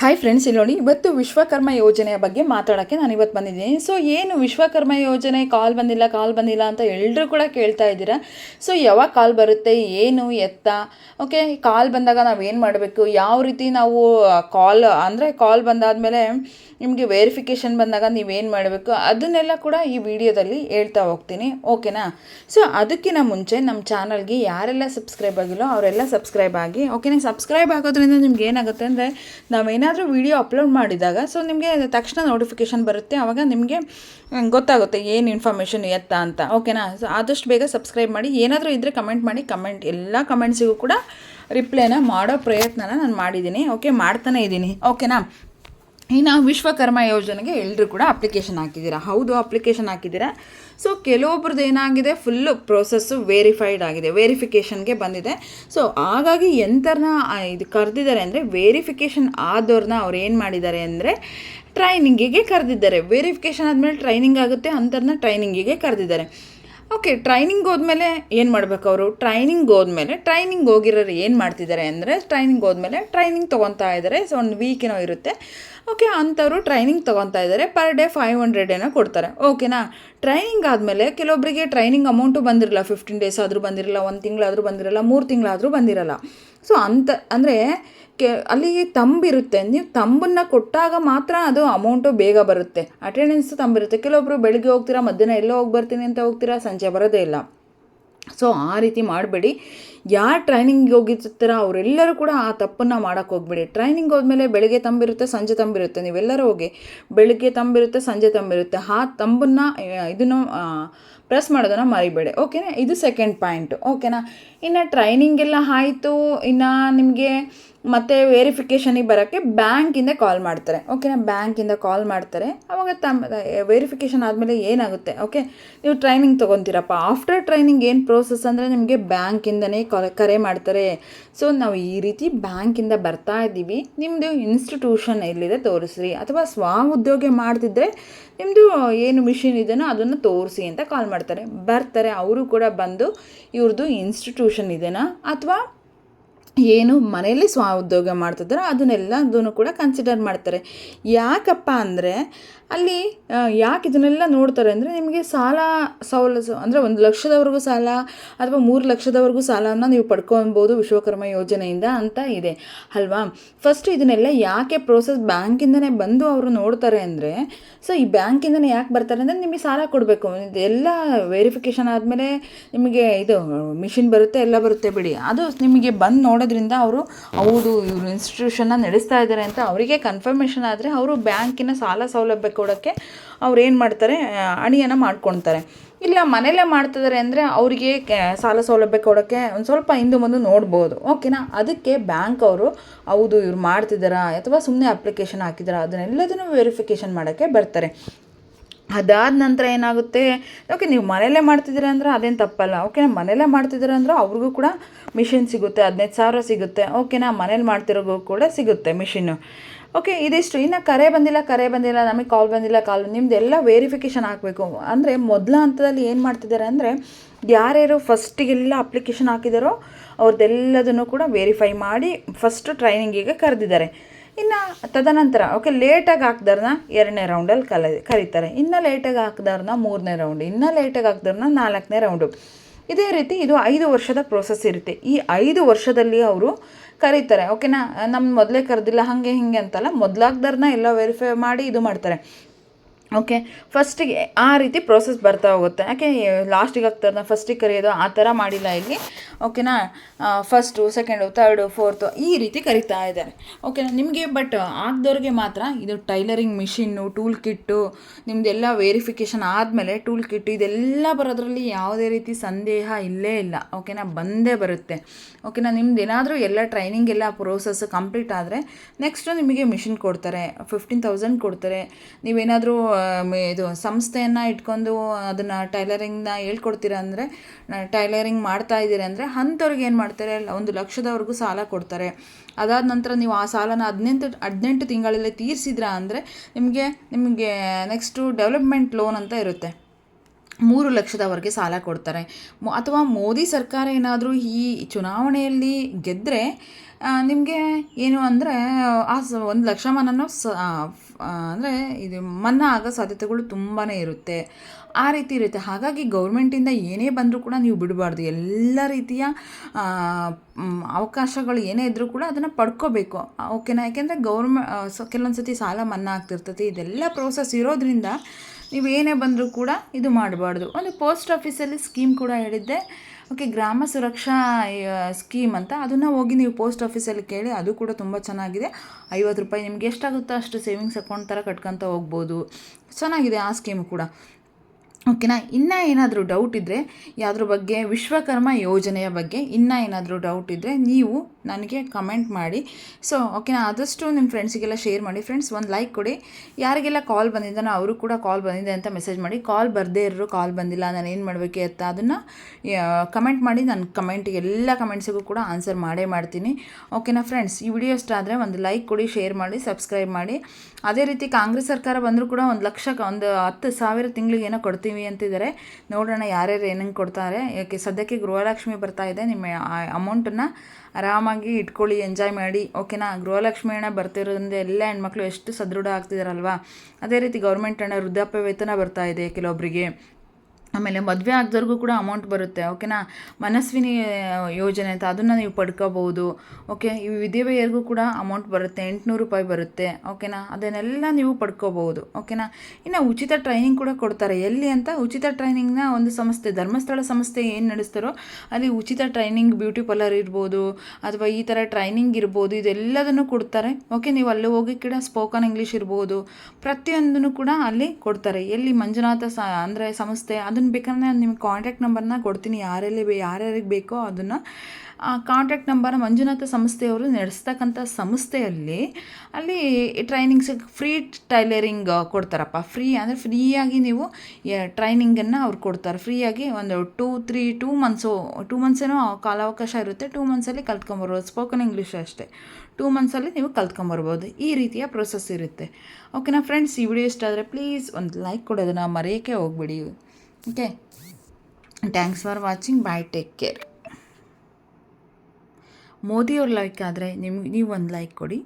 Hi friends ಇಲ್ಲಿ ನೋಡಿ ಇವತ್ತು ವಿಶ್ವಕರ್ಮ ಯೋಜನೆಯ ಬಗ್ಗೆ ಮಾತಾಡೋಕ್ಕೆ ನಾನು ಇವತ್ತು ಬಂದಿದ್ದೀನಿ. ಸೊ ಏನು ವಿಶ್ವಕರ್ಮ ಯೋಜನೆ? ಕಾಲ್ ಬಂದಿಲ್ಲ ಕಾಲ್ ಬಂದಿಲ್ಲ ಅಂತ ಎಲ್ಲರೂ ಕೂಡ ಕೇಳ್ತಾ ಇದ್ದೀರಾ? ಸೊ ಯಾವಾಗ ಕಾಲ್ ಬರುತ್ತೆ? ಏನು? ಎತ್ತ? ಓಕೆ ಕಾಲ್ ಬಂದಾಗ ನಾವು ಏನು ಮಾಡಬೇಕು? ಯಾವ ರೀತಿ ನಾವು ಕಾಲ್, ಅಂದರೆ ಕಾಲ್ ಬಂದಾದಮೇಲೆ ನಿಮಗೆ ವೆರಿಫಿಕೇಷನ್ ಬಂದಾಗ ನೀವೇನು ಮಾಡಬೇಕು? ಅದನ್ನೆಲ್ಲ ಕೂಡ ಈ ವಿಡಿಯೋದಲ್ಲಿ ಹೇಳ್ತಾ ಹೋಗ್ತೀನಿ. ಓಕೆನಾ ಸೊ ಅದಕ್ಕಿಂತ ಮುಂಚೆ ನಮ್ಮ ಚಾನಲ್ಗೆ ಯಾರೆಲ್ಲ ಸಬ್ಸ್ಕ್ರೈಬ್ ಆಗಿಲ್ಲೋ ಅವರೆಲ್ಲ ಸಬ್ಸ್ಕ್ರೈಬ್ ಆಗಿ ಓಕೆನಾ ಸಬ್ಸ್ಕ್ರೈಬ್ ಆಗೋದ್ರಿಂದ ನಿಮ್ಗೆ ಏನಾಗುತ್ತೆ ಅಂದರೆ ನಾವೇನಾದರೂ ವಿಡಿಯೋ ಅಪ್ಲೋಡ್ ಮಾಡಿದಾಗ ಸೊ ನಿಮಗೆ ತಕ್ಷಣ ನೋಟಿಫಿಕೇಷನ್ ಬರುತ್ತೆ ಆವಾಗ ನಿಮಗೆ ಗೊತ್ತಾಗುತ್ತೆ ಏನು ಇನ್ಫಾರ್ಮೇಷನ್ ಎತ್ತ ಅಂತ. ಓಕೆನಾ ಸೊ ಆದಷ್ಟು ಬೇಗ ಸಬ್ಸ್ಕ್ರೈಬ್ ಮಾಡಿ. ಏನಾದರೂ ಇದ್ದರೆ ಕಮೆಂಟ್ ಮಾಡಿ. ಕಮೆಂಟ್ ಎಲ್ಲ ಕಮೆಂಟ್ಸಿಗೂ ಕೂಡ ರಿಪ್ಲೈನ ಮಾಡೋ ಪ್ರಯತ್ನನ ನಾನು ಮಾಡಿದ್ದೀನಿ. ಓಕೆ ಮಾಡ್ತಾನೆ ಇದ್ದೀನಿ ಓಕೆನಾ ಇನ್ನು ವಿಶ್ವಕರ್ಮ ಯೋಜನೆಗೆ ಎಲ್ಲರೂ ಕೂಡ ಅಪ್ಲಿಕೇಶನ್ ಹಾಕಿದ್ದೀರಾ? ಹೌದು ಅಪ್ಲಿಕೇಶನ್ ಹಾಕಿದ್ದೀರಾ? ಸೊ ಕೆಲವೊಬ್ರದ್ದು ಏನಾಗಿದೆ? ಫುಲ್ಲು ಪ್ರೋಸೆಸ್ಸು ವೇರಿಫೈಡ್ ಆಗಿದೆ ವೇರಿಫಿಕೇಷನ್ಗೆ ಬಂದಿದೆ. ಸೊ ಹಾಗಾಗಿ ಎಂಥರನ್ನ ಇದು ಕರೆದಿದ್ದಾರೆ ಅಂದರೆ ವೇರಿಫಿಕೇಷನ್ ಆದವ್ರನ್ನ ಅವ್ರು ಏನು ಮಾಡಿದ್ದಾರೆ ಅಂದರೆ ಟ್ರೈನಿಂಗಿಗೆ ಕರೆದಿದ್ದಾರೆ. ವೇರಿಫಿಕೇಷನ್ ಆದಮೇಲೆ ಟ್ರೈನಿಂಗ್ ಆಗುತ್ತೆ ಅಂಥರನ್ನ ಟ್ರೈನಿಂಗಿಗೆ ಕರೆದಿದ್ದಾರೆ. ಓಕೆ ಟ್ರೈನಿಂಗ್ ಹೋದ್ಮೇಲೆ ಏನು ಮಾಡ್ಬೇಕು ಅವರು? ಟ್ರೈನಿಂಗ್ ಹೋದ್ಮೇಲೆ ಟ್ರೈನಿಂಗ್ ಹೋಗಿರೋರು ಏನು ಮಾಡ್ತಿದ್ದಾರೆ ಅಂದರೆ ಟ್ರೈನಿಂಗ್ ಹೋದ್ಮೇಲೆ ಟ್ರೈನಿಂಗ್ ತೊಗೊತಾ ಇದ್ದಾರೆ ಸೊ ಒಂದು ವೀಕೇನೋ ಇರುತ್ತೆ. ಓಕೆ ಅಂಥವ್ರು ಟ್ರೈನಿಂಗ್ ತೊಗೊತಾ ಇದ್ದಾರೆ ಪರ್ ಡೇ ಫೈವ್ ಹಂಡ್ರೆಡ್ ಏನೋ ಕೊಡ್ತಾರೆ. ಓಕೆನಾ ಟ್ರೈನಿಂಗ್ ಆದಮೇಲೆ ಕೆಲವೊಬ್ಬರಿಗೆ ಟ್ರೈನಿಂಗ್ ಅಮೌಂಟು ಬಂದಿರಲ್ಲ. ಫಿಫ್ಟೀನ್ ಡೇಸ್ ಆದರೂ ಬಂದಿರಲ್ಲ, ಒಂದು ತಿಂಗಳಾದರೂ ಬಂದಿರಲ್ಲ, ಮೂರು ತಿಂಗಳಾದರೂ ಬಂದಿರಲ್ಲ. ಸೊ ಅಂತ, ಅಂದರೆ ಕೆ, ಅಲ್ಲಿ ತಂಬಿರುತ್ತೆ. ನೀವು ತಂಬನ್ನು ಕೊಟ್ಟಾಗ ಮಾತ್ರ ಅದು ಅಮೌಂಟು ಬೇಗ ಬರುತ್ತೆ. ಅಟೆಂಡೆನ್ಸ್ ತಂಬಿರುತ್ತೆ. ಕೆಲವೊಬ್ಬರು ಬೆಳಗ್ಗೆ ಹೋಗ್ತೀರಾ, ಮಧ್ಯಾಹ್ನ ಎಲ್ಲೋ ಹೋಗಿ ಬರ್ತೀನಿ ಅಂತ ಹೋಗ್ತೀರಾ, ಸಂಜೆ ಬರೋದೇ ಇಲ್ಲ. ಸೊ ಆ ರೀತಿ ಮಾಡಬೇಡಿ. ಯಾರು ಟ್ರೈನಿಂಗ್ ಹೋಗಿರ್ತೀರ, ಅವರೆಲ್ಲರೂ ಕೂಡ ಆ ತಪ್ಪನ್ನು ಮಾಡೋಕ್ಕೆ ಹೋಗ್ಬೇಡಿ. ಟ್ರೈನಿಂಗ್ ಹೋದ್ಮೇಲೆ ಬೆಳಗ್ಗೆ ತಂಬಿರುತ್ತೆ, ಸಂಜೆ ತಂಬಿರುತ್ತೆ. ನೀವೆಲ್ಲರೂ ಹೋಗಿ ಬೆಳಗ್ಗೆ ತಂಬಿರುತ್ತೆ, ಸಂಜೆ ತಂಬಿರುತ್ತೆ. ಆ ತಂಬನ್ನು, ಇದನ್ನು ಪ್ರೆಸ್ ಮಾಡೋದನ್ನು ಮರಿಬೇಡಿ. ಓಕೆನಾ ಇದು ಸೆಕೆಂಡ್ ಪಾಯಿಂಟು ಓಕೆನಾ ಇನ್ನು ಟ್ರೈನಿಂಗ್ ಎಲ್ಲ ಆಯಿತು. ಇನ್ನು ನಿಮಗೆ ಮತ್ತೆ ವೇರಿಫಿಕೇಷನಿಗೆ ಬರೋಕ್ಕೆ ಬ್ಯಾಂಕಿಂದ ಕಾಲ್ ಮಾಡ್ತಾರೆ. ಓಕೆನಾ ಬ್ಯಾಂಕಿಂದ ಕಾಲ್ ಮಾಡ್ತಾರೆ. ಅವಾಗ ತಮ್ಮ ವೆರಿಫಿಕೇಷನ್ ಆದಮೇಲೆ ಏನಾಗುತ್ತೆ? ಓಕೆ ನೀವು ಟ್ರೈನಿಂಗ್ ತೊಗೊತೀರಪ್ಪ. ಆಫ್ಟರ್ ಟ್ರೈನಿಂಗ್ ಏನು ಪ್ರೋಸೆಸ್ ಅಂದರೆ ನಿಮಗೆ ಬ್ಯಾಂಕಿಂದನೇ ಕರೆ ಮಾಡ್ತಾರೆ. ಸೊ ನಾವು ಈ ರೀತಿ ಬ್ಯಾಂಕಿಂದ ಬರ್ತಾ ಇದ್ದೀವಿ. ನಿಮ್ಮದು ಇನ್ಸ್ಟಿಟ್ಯೂಷನ್ ಎಲ್ಲಿದೆ ತೋರಿಸ್ರಿ. ಅಥವಾ ಸ್ವ ಉದ್ಯೋಗ ಮಾಡ್ತಿದ್ರೆ ನಿಮ್ಮದು ಏನು ಮಿಷಿನ್ ಇದೆಯೋ ಅದನ್ನು ತೋರಿಸಿ ಅಂತ ಕಾಲ್ ಮಾಡ್ತಾರೆ. ಬರ್ತಾರೆ ಅವರು ಕೂಡ ಬಂದು ಇವ್ರದ್ದು ಇನ್ಸ್ಟಿಟ್ಯೂಷನ್ ಇದೆನಾ? ಅಥವಾ ಏನು ಮನೆಯಲ್ಲಿ ಸ್ವ ಉದ್ಯೋಗ ಮಾಡ್ತಿದ್ದಾರೋ ಅದನ್ನೆಲ್ಲದನ್ನು ಕೂಡ ಕನ್ಸಿಡರ್ ಮಾಡ್ತಾರೆ. ಯಾಕಪ್ಪ ಅಂದರೆ ಅಲ್ಲಿ ಯಾಕೆ ಇದನ್ನೆಲ್ಲ ನೋಡ್ತಾರೆ ಅಂದರೆ ನಿಮಗೆ ಸಾಲ ಸೌಲ ಅಂದರೆ ಒಂದು ಲಕ್ಷದವರೆಗೂ ಸಾಲ ಅಥವಾ ಮೂರು ಲಕ್ಷದವರೆಗೂ ಸಾಲವನ್ನು ನೀವು ಪಡ್ಕೊಬೋದು ವಿಶ್ವಕರ್ಮ ಯೋಜನೆಯಿಂದ ಅಂತ ಇದೆ. ಅಲ್ವಾ? ಫಸ್ಟ್ ಇದನ್ನೆಲ್ಲ ಯಾಕೆ ಪ್ರೋಸೆಸ್ ಬ್ಯಾಂಕಿಂದನೇ ಬಂದು ಅವರು ನೋಡ್ತಾರೆ ಅಂದರೆ ಸೊ ಈ ಬ್ಯಾಂಕಿಂದನೇ ಯಾಕೆ ಬರ್ತಾರೆ ಅಂದರೆ ನಿಮಗೆ ಸಾಲ ಕೊಡಬೇಕು. ಎಲ್ಲ ವೆರಿಫಿಕೇಷನ್ ಆದಮೇಲೆ ನಿಮಗೆ ಇದು, ಮಿಷಿನ್ ಬರುತ್ತೆ, ಎಲ್ಲ ಬರುತ್ತೆ ಬಿಡಿ. ಅದು ನಿಮಗೆ ಬಂದು ನೋಡೋದ್ರಿಂದ ಅವರು ಹೌದು ಇವರು ಇನ್ಸ್ಟಿಟ್ಯೂಷನ್ನ ನಡೆಸ್ತಾ ಇದ್ದಾರೆ ಅಂತ ಅವರಿಗೆ ಕನ್ಫರ್ಮೇಷನ್ ಆದರೆ ಅವರು ಬ್ಯಾಂಕಿನ ಸಾಲ ಸೌಲಭ್ಯ ಕೊಡೋಕ್ಕೆ ಅವ್ರು ಏನು ಮಾಡ್ತಾರೆ ಅಣಿಯನ್ನು ಮಾಡ್ಕೊಳ್ತಾರೆ ಇಲ್ಲ ಮನೆಯಲ್ಲೇ ಮಾಡ್ತಿದ್ದಾರೆ ಅಂದರೆ ಅವರಿಗೆ ಸಾಲ ಸೌಲಭ್ಯ ಕೊಡೋಕ್ಕೆ ಒಂದು ಸ್ವಲ್ಪ ಹಿಂದೆ ಮುಂದೆ ನೋಡ್ಬೋದು. ಓಕೆನಾ ಅದಕ್ಕೆ ಬ್ಯಾಂಕ್ ಅವರು, ಹೌದು ಇವ್ರು ಮಾಡ್ತಿದ್ದಾರಾ ಅಥವಾ ಸುಮ್ಮನೆ ಅಪ್ಲಿಕೇಶನ್ ಹಾಕಿದಾರಾ, ಅದನ್ನೆಲ್ಲದನ್ನು ವೆರಿಫಿಕೇಷನ್ ಮಾಡೋಕ್ಕೆ ಬರ್ತಾರೆ. ಅದಾದ ನಂತರ ಏನಾಗುತ್ತೆ? ಓಕೆ, ನೀವು ಮನೆಯಲ್ಲೇ ಮಾಡ್ತಿದ್ದೀರಾ ಅಂದರೆ ಅದೇನು ತಪ್ಪಲ್ಲ. ಓಕೆನಾ ಮನೆಯಲ್ಲೇ ಮಾಡ್ತಿದ್ದೀರಾ ಅಂದರೆ ಅವ್ರಿಗೂ ಕೂಡ ಮಿಷಿನ್ ಸಿಗುತ್ತೆ. ಹದಿನೈದು ಸಾವಿರ ಸಿಗುತ್ತೆ. ಓಕೆನಾ ಮನೇಲಿ ಮಾಡ್ತಿರೋಗೂ ಕೂಡ ಸಿಗುತ್ತೆ ಮಿಷಿನ್ನು ಓಕೆ, ಇದಿಷ್ಟು. ಇನ್ನು ಕರೆ ಬಂದಿಲ್ಲ ಕರೆ ಬಂದಿಲ್ಲ, ನಮಗೆ ಕಾಲ್ ಬಂದಿಲ್ಲ ಕಾಲ್ ನಿಮ್ದೆಲ್ಲ ವೇರಿಫಿಕೇಷನ್ ಹಾಕಬೇಕು. ಅಂದರೆ ಮೊದಲ ಹಂತದಲ್ಲಿ ಏನು ಮಾಡ್ತಿದ್ದಾರೆ ಅಂದರೆ ಯಾರ್ಯಾರು ಫಸ್ಟಿಗೆಲ್ಲ ಅಪ್ಲಿಕೇಶನ್ ಹಾಕಿದಾರೋ ಅವ್ರದ್ದೆಲ್ಲದನ್ನು ಕೂಡ ವೆರಿಫೈ ಮಾಡಿ ಫಸ್ಟ್ ಟ್ರೈನಿಂಗಿಗೆ ಕರೆದಿದ್ದಾರೆ. ಇನ್ನು ತದನಂತರ ಓಕೆ ಲೇಟಾಗಿ ಹಾಕ್ದವ್ರನ್ನ ಎರಡನೇ ರೌಂಡಲ್ಲಿ ಕಲ, ಕರೀತಾರೆ. ಇನ್ನೂ ಲೇಟಾಗಿ ಹಾಕ್ದವ್ರನ್ನ ಮೂರನೇ ರೌಂಡ್ ಇನ್ನೂ ಲೇಟಾಗಿ ಹಾಕ್ದವ್ರನ್ನ ನಾಲ್ಕನೇ ರೌಂಡು ಇದೇ ರೀತಿ ಇದು ಐದು ವರ್ಷದ ಪ್ರೋಸೆಸ್ ಇರುತ್ತೆ. ಈ ಐದು ವರ್ಷದಲ್ಲಿ ಅವರು ಕರೀತಾರೆ. ಓಕೆನಾ ನಮ್ಮ ಮೊದಲೇ ಕರೆದಿಲ್ಲ, ಹಾಗೆ, ಹಿಂಗೆ ಅಂತಲ್ಲ ಮೊದಲಾಗ್ದಾರನ್ನ ಎಲ್ಲ ವೆರಿಫೈ ಮಾಡಿ ಇದು ಮಾಡ್ತಾರೆ. ಓಕೆ ಫಸ್ಟಿಗೆ ಆ ರೀತಿ ಪ್ರೋಸೆಸ್ ಬರ್ತಾ ಹೋಗುತ್ತೆ. ಯಾಕೆ ಲಾಸ್ಟಿಗೆ ಆಗ್ತಾರನ್ನ ಫಸ್ಟಿಗೆ ಕರೆಯೋದು ಆ ಥರ ಮಾಡಿಲ್ಲ ಇಲ್ಲಿ. ಓಕೆನಾ ಫಸ್ಟು ಸೆಕೆಂಡು ಥರ್ಡು ಫೋರ್ತು ಈ ರೀತಿ ಕರಿತಾ ಇದ್ದಾರೆ. ಓಕೆನಾ ನಿಮಗೆ ಬಟ್ ಆಗದವ್ರಿಗೆ ಮಾತ್ರ ಇದು ಟೈಲರಿಂಗ್ ಮಿಷಿನ್ನು ಟೂಲ್ ಕಿಟ್ಟು ನಿಮ್ಮದೆಲ್ಲ ವೇರಿಫಿಕೇಷನ್ ಆದಮೇಲೆ ಟೂಲ್ ಕಿಟ್ಟು ಇದೆಲ್ಲ ಬರೋದ್ರಲ್ಲಿ ಯಾವುದೇ ರೀತಿ ಸಂದೇಹ ಇಲ್ಲೇ ಇಲ್ಲ. ಓಕೆನಾ ಬಂದೇ ಬರುತ್ತೆ. ಓಕೆನಾ ನಿಮ್ದು ಏನಾದರೂ ಎಲ್ಲ ಟ್ರೈನಿಂಗ್ ಎಲ್ಲ ಪ್ರೋಸೆಸ್ ಕಂಪ್ಲೀಟ್ ಆದರೆ ನೆಕ್ಸ್ಟು ನಿಮಗೆ ಮಿಷಿನ್ ಕೊಡ್ತಾರೆ. ಫಿಫ್ಟೀನ್ ತೌಸಂಡ್ ಕೊಡ್ತಾರೆ. ನೀವೇನಾದರೂ ಇದು ಸಂಸ್ಥೆಯನ್ನು ಇಟ್ಕೊಂಡು ಅದನ್ನು ಟೈಲರಿಂಗ್ನ ಹೇಳ್ಕೊಡ್ತೀರಾ ಅಂದರೆ ಟೈಲರಿಂಗ್ ಮಾಡ್ತಾ ಇದ್ದೀರ ಅಂದರೆ ಅಂಥವ್ರಿಗೆ ಏನು ಮಾಡ್ತಾರೆ, ಒಂದು ಲಕ್ಷದವರೆಗೂ ಸಾಲ ಕೊಡ್ತಾರೆ. ಅದಾದ ನಂತರ ನೀವು ಆ ಸಾಲನ ಹದಿನೆಂಟು ಹದಿನೆಂಟು ತಿಂಗಳಲ್ಲಿ ತೀರಿಸಿದ್ರಾ ಅಂದರೆ ನಿಮಗೆ ನಿಮಗೆ ನೆಕ್ಸ್ಟು ಡೆವಲಪ್ಮೆಂಟ್ ಲೋನ್ ಅಂತ ಇರುತ್ತೆ. ಮೂರು ಲಕ್ಷದವರೆಗೆ ಸಾಲ ಕೊಡ್ತಾರೆ. ಅಥವಾ ಮೋದಿ ಸರ್ಕಾರ ಏನಾದರೂ ಈ ಚುನಾವಣೆಯಲ್ಲಿ ಗೆದ್ದರೆ ನಿಮಗೆ ಏನು ಅಂದರೆ, ಆ ಸ ಒಂದು ಲಕ್ಷ ಮನನೂ ಸ ಅಂದರೆ ಇದು ಮನ್ನಾ ಆಗೋ ಸಾಧ್ಯತೆಗಳು ತುಂಬಾ ಇರುತ್ತೆ. ಆ ರೀತಿ ಇರುತ್ತೆ. ಹಾಗಾಗಿ ಗೌರ್ಮೆಂಟಿಂದ ಏನೇ ಬಂದರೂ ಕೂಡ ನೀವು ಬಿಡಬಾರ್ದು. ಎಲ್ಲ ರೀತಿಯ ಅವಕಾಶಗಳು ಏನೇ ಇದ್ದರೂ ಕೂಡ ಅದನ್ನು ಪಡ್ಕೋಬೇಕು. ಓಕೆನಾ? ಯಾಕೆಂದರೆ ಗೌರ್ಮೆ ಕೆಲವೊಂದು ಸತಿ ಸಾಲ ಮನ್ನಾ ಆಗ್ತಿರ್ತೈತಿ. ಇದೆಲ್ಲ ಪ್ರೋಸೆಸ್ ಇರೋದ್ರಿಂದ ನೀವು ಏನೇ ಬಂದರೂ ಕೂಡ ಇದು ಮಾಡಬಾರ್ದು. ಒಂದು ಪೋಸ್ಟ್ ಆಫೀಸಲ್ಲಿ ಸ್ಕೀಮ್ ಕೂಡ ಹೇಳಿದ್ದೆ. ಓಕೆ, ಗ್ರಾಮ ಸುರಕ್ಷಾ ಸ್ಕೀಮ್ ಅಂತ ಅದನ್ನು ಹೋಗಿ ನೀವು ಪೋಸ್ಟ್ ಆಫೀಸಲ್ಲಿ ಕೇಳಿ ಅದು ಕೂಡ ತುಂಬ ಚೆನ್ನಾಗಿದೆ. ಐವತ್ತು ರೂಪಾಯಿ ನಿಮ್ಗೆ ಎಷ್ಟಾಗುತ್ತೋ ಅಷ್ಟು ಸೇವಿಂಗ್ಸ್ ಅಕೌಂಟ್ ಥರ ಕಟ್ಕೊತ ಹೋಗ್ಬೋದು. ಚೆನ್ನಾಗಿದೆ ಆ ಸ್ಕೀಮ್ ಕೂಡ. ಓಕೆನಾ? ಇನ್ನೂ ಏನಾದರೂ ಡೌಟ್ ಇದ್ದರೆ ಯಾವುದ್ರ ಬಗ್ಗೆ? ವಿಶ್ವಕರ್ಮ ಯೋಜನೆಯ ಬಗ್ಗೆ ಇನ್ನೂ ಏನಾದರೂ ಡೌಟ್ ಇದ್ದರೆ ನೀವು ನನಗೆ ಕಮೆಂಟ್ ಮಾಡಿ. ಸೊ ಓಕೆನಾ ಆದಷ್ಟು ನಿಮ್ಮ ಫ್ರೆಂಡ್ಸಿಗೆಲ್ಲ ಶೇರ್ ಮಾಡಿ. ಫ್ರೆಂಡ್ಸ್ ಒಂದು ಲೈಕ್ ಕೊಡಿ. ಯಾರಿಗೆಲ್ಲ ಕಾಲ್ ಬಂದಿದ್ದಾನೋ ಅವರು ಕೂಡ ಕಾಲ್ ಬಂದಿದೆ ಅಂತ ಮೆಸೇಜ್ ಮಾಡಿ. ಕಾಲ್ ಬರದೇ ಇರೋ ಕಾಲ್ ಬಂದಿಲ್ಲ, ನಾನು ಏನು ಮಾಡಬೇಕು ಅಂತ ಅದನ್ನು ಕಮೆಂಟ್ ಮಾಡಿ. ನನ್ನ ಕಮೆಂಟಿಗೆ ಎಲ್ಲ ಕಮೆಂಟ್ಸಿಗೂ ಕೂಡ ಆನ್ಸರ್ ಮಾಡೇ ಮಾಡ್ತೀನಿ. ಓಕೆನಾ ಫ್ರೆಂಡ್ಸ್ ಈ ವಿಡಿಯೋ ಇಷ್ಟ ಆದರೆ ಒಂದು ಲೈಕ್ ಕೊಡಿ ಶೇರ್ ಮಾಡಿ ಸಬ್ಸ್ಕ್ರೈಬ್ ಮಾಡಿ. ಅದೇ ರೀತಿ ಕಾಂಗ್ರೆಸ್ ಸರ್ಕಾರ ಬಂದರೂ ಕೂಡ ಒಂದು ಲಕ್ಷ, ಒಂದು ಹತ್ತು ಸಾವಿರ ತಿಂಗಳಿಗೆ ಏನೋ ಕೊಡ್ತೀವಿ ಅಂತಿದ್ದಾರೆ ನೋಡೋಣ ಯಾರ್ಯಾರು ಏನಂಗೆ ಕೊಡ್ತಾರೆ. ಯಾಕೆ, ಸದ್ಯಕ್ಕೆ ಗೃಹಲಕ್ಷ್ಮಿ ಬರ್ತಾ ಇದೆ. ನಿಮ್ಮ ಅಮೌಂಟನ್ನು ಆರಾಮಾಗಿ ಇಟ್ಕೊಳ್ಳಿ ಎಂಜಾಯ್ ಮಾಡಿ. ಓಕೆನಾ ಗೃಹಲಕ್ಷ್ಮಿ ಹಣ ಬರ್ತಿರೋದ್ರಿಂದ ಎಲ್ಲ ಹೆಣ್ಮಕ್ಳು ಎಷ್ಟು ಸದೃಢ ಆಗ್ತಿದಾರಲ್ವಾ? ಅದೇ ರೀತಿ ಗೌರ್ಮೆಂಟ್ ಹಣ ವೃದ್ಧಾಪ್ಯ ವೇತನ ಬರ್ತಾ ಇದೆ ಕೆಲವೊಬ್ಬರಿಗೆ ಆಮೇಲೆ ಮದುವೆ ಆಗ್ದವ್ರಿಗೂ ಕೂಡ ಅಮೌಂಟ್ ಬರುತ್ತೆ ಓಕೆನಾ ಮನಸ್ವಿನಿ ಯೋಜನೆ ಅಂತ ಅದನ್ನು ನೀವು ಪಡ್ಕೋಬೋದು ಓಕೆ ಈ ವಿಧವೆಯರಿಗೂ ಕೂಡ ಅಮೌಂಟ್ ಬರುತ್ತೆ, ಎಂಟುನೂರು ರೂಪಾಯಿ ಬರುತ್ತೆ ಓಕೆನಾ ಅದನ್ನೆಲ್ಲ ನೀವು ಪಡ್ಕೋಬೋದು ಓಕೆನಾ ಇನ್ನು ಉಚಿತ ಟ್ರೈನಿಂಗ್ ಕೂಡ ಕೊಡ್ತಾರೆ. ಎಲ್ಲಿ ಅಂತ? ಉಚಿತ ಟ್ರೈನಿಂಗ್ನ ಒಂದು ಸಂಸ್ಥೆ, ಧರ್ಮಸ್ಥಳ ಸಂಸ್ಥೆ ಏನು ನಡೆಸ್ತಾರೋ ಅಲ್ಲಿ ಉಚಿತ ಟ್ರೈನಿಂಗ್ ಬ್ಯೂಟಿ ಪಾರ್ಲರ್ ಇರ್ಬೋದು, ಅಥವಾ ಈ ಥರ ಟ್ರೈನಿಂಗ್ ಇರ್ಬೋದು, ಇದೆಲ್ಲದನ್ನು ಕೊಡ್ತಾರೆ ಓಕೆ ನೀವು ಅಲ್ಲಿ ಹೋಗಿ ಕೂಡ ಸ್ಪೋಕನ್ ಇಂಗ್ಲೀಷ್ ಇರ್ಬೋದು, ಪ್ರತಿಯೊಂದನ್ನು ಕೂಡ ಅಲ್ಲಿ ಕೊಡ್ತಾರೆ. ಎಲ್ಲಿ ಮಂಜುನಾಥ ಸ, ಅಂದರೆ ಸಂಸ್ಥೆ ಅದನ್ನು ಬೇಕಾದ್ರೆ ನಾನು ನಿಮ್ಗೆ ಕಾಂಟ್ಯಾಕ್ಟ್ ನಂಬರ್ನ ಕೊಡ್ತೀನಿ. ಯಾರೆಲ್ಲಿ ಬೇ ಯಾರ್ಯಾರಿಗೆ ಬೇಕೋ ಅದನ್ನು. ಕಾಂಟ್ಯಾಕ್ಟ್ ನಂಬರ್ ಮಂಜುನಾಥ ಸಂಸ್ಥೆಯವರು ನಡೆಸ್ತಕ್ಕಂಥ ಸಂಸ್ಥೆಯಲ್ಲಿ ಅಲ್ಲಿ ಟ್ರೈನಿಂಗ್ಸ್ ಫ್ರೀ ಟೈಲರಿಂಗ್ ಕೊಡ್ತಾರಪ್ಪ. ಫ್ರೀ ಅಂದರೆ ಫ್ರೀಯಾಗಿ ನೀವು ಟ್ರೈನಿಂಗನ್ನು ಅವ್ರು ಕೊಡ್ತಾರೆ. ಫ್ರೀಯಾಗಿ ಒಂದು two three two months two ಮಂತ್ಸೇನೋ ಕಾಲಾವಕಾಶ ಇರುತ್ತೆ. ಟೂ ಮಂತ್ಸಲ್ಲಿ ಕಲ್ತ್ಕೊಂಬರ್ಬೋದು. ಸ್ಪೋಕನ್ ಇಂಗ್ಲೀಷ್ ಅಷ್ಟೇ. ಟೂ ಮಂತ್ಸಲ್ಲಿ ನೀವು ಕಲ್ತ್ಕೊಂಬರ್ಬೋದು. ಈ ರೀತಿಯ ಪ್ರೊಸೆಸ್ ಇರುತ್ತೆ. ಓಕೆನಾ ಫ್ರೆಂಡ್ಸ್ ಈ ವಿಡಿಯೋ ಇಷ್ಟ ಆದರೆ ಪ್ಲೀಸ್ ಒಂದು ಲೈಕ್ ಕೊಡೋದನ್ನು ಮರೆಯೋಕ್ಕೆ ಹೋಗ್ಬಿಡಿ. Okay thanks for watching bye take care ಮೋದಿಯವ್ರ like ಆದರೆ ನಿಮ್ಗೆ ನೀವು ಒಂದು ಲೈಕ್ ಕೊಡಿ.